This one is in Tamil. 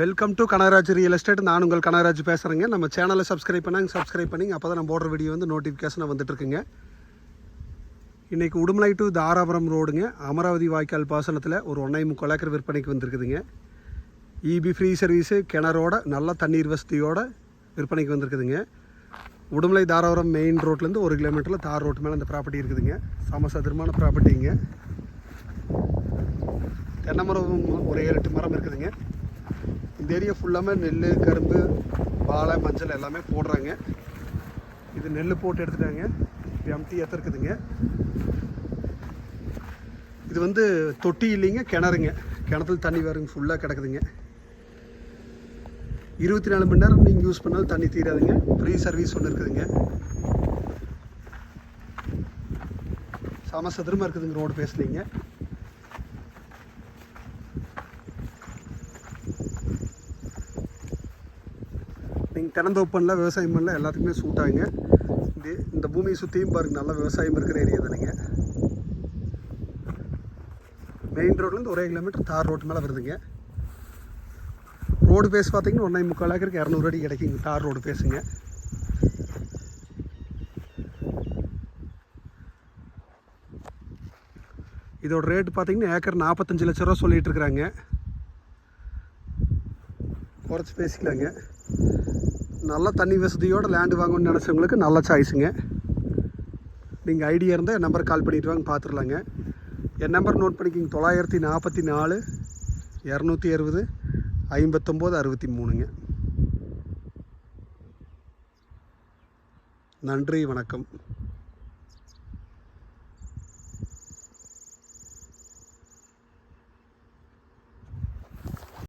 Welcome to Kanagaraj real estate நான் உங்கள் கனகராஜ் பேசுகிறேங்க நம்ம சேனலை சப்ஸ்கிரைப் பண்ணாங்க சப்ஸ்கிரைப் பண்ணிங்க. அப்போ தான் நம்ம போடுற வீடியோ வந்து நோட்டிஃபிகேஷனாக வந்துட்டுருக்குங்க. இன்றைக்கி உடுமலை டு தாராபுரம் ரோடுங்க அமராவதி வாய்க்கால் பாசனத்தில் ஒரு ஒன்றை முக்கால் ஏக்கர் விற்பனைக்கு வந்திருக்குதுங்க. இபி ஃப்ரீ சர்வீஸு கிணறோட நல்ல தண்ணீர் வசதியோட விற்பனைக்கு வந்திருக்குதுங்க. உடுமலை தாராபுரம் மெயின் ரோட்லேருந்து ஒரு கிலோமீட்டரில் தார் ரோட்டு மேலே அந்த ப்ராப்பர்ட்டி இருக்குதுங்க. சமசதுரமான ப்ராப்பர்ட்டிங்க தென்னை மரம் ஒரு ஏழு எட்டு மரம் இருக்குதுங்க. இந்த ஏரியா ஃபுல்லாமே நெல் கரும்பு வாழை மஞ்சள் எல்லாமே போடுறாங்க. இது நெல் போட்டு எடுத்துட்டாங்க. எம்டி ஏற்ற இருக்குதுங்க இது வந்து தொட்டி இல்லைங்க கிணறுங்க. கிணத்துல தண்ணி வருங்க ஃபுல்லாக கிடக்குதுங்க. இருபத்தி நாலு மணி நேரம் நீங்கள் யூஸ் பண்ணாலும் தண்ணி தீராதுங்க. ஃப்ரீ சர்வீஸ் ஒன்று இருக்குதுங்க. சமசதுரமாக இருக்குதுங்க ரோடு பேசுனீங்க நீங்கள் திறந்தோப்பு விவசாயம் பண்ணல எல்லாத்துக்குமே சூட் ஆகுங்க இந்த இந்த பூமியை சுற்றியும் பாருங்கள் நல்ல விவசாயம் இருக்கிற ஏரியா தானுங்க மெயின் ரோட்லேருந்து ஒரே கிலோமீட்டர் தார் ரோட்டு மேலே வருதுங்க. ரோடு பேஸ் பார்த்தீங்கன்னா ஒன்றே முக்கால் ஏக்கருக்கு இரநூறு அடி கிடைக்குங்க தார் ரோடு பேசுங்க இதோட ரேட் பார்த்தீங்கன்னா ஏக்கர் நாற்பத்தஞ்சு லட்ச ரூபா சொல்லிகிட்டு இருக்கிறாங்க. குறைச்சி பேசிக்கலாங்க. நல்ல தண்ணி வசதியோடு லேண்டு வாங்கணும்னு நினச்சவங்களுக்கு நல்ல சாய்ஸுங்க நீங்கள் ஐடியா இருந்தால் என் நம்பருக்கு கால் பண்ணிட்டு வாங்க பார்த்துடலாங்க என் நம்பர் நோட் பண்ணிக்கிங்க தொள்ளாயிரத்தி நாற்பத்தி நாலு இரநூத்தி அறுபது ஐம்பத்தொம்போது அறுபத்தி மூணுங்க. நன்றி வணக்கம்.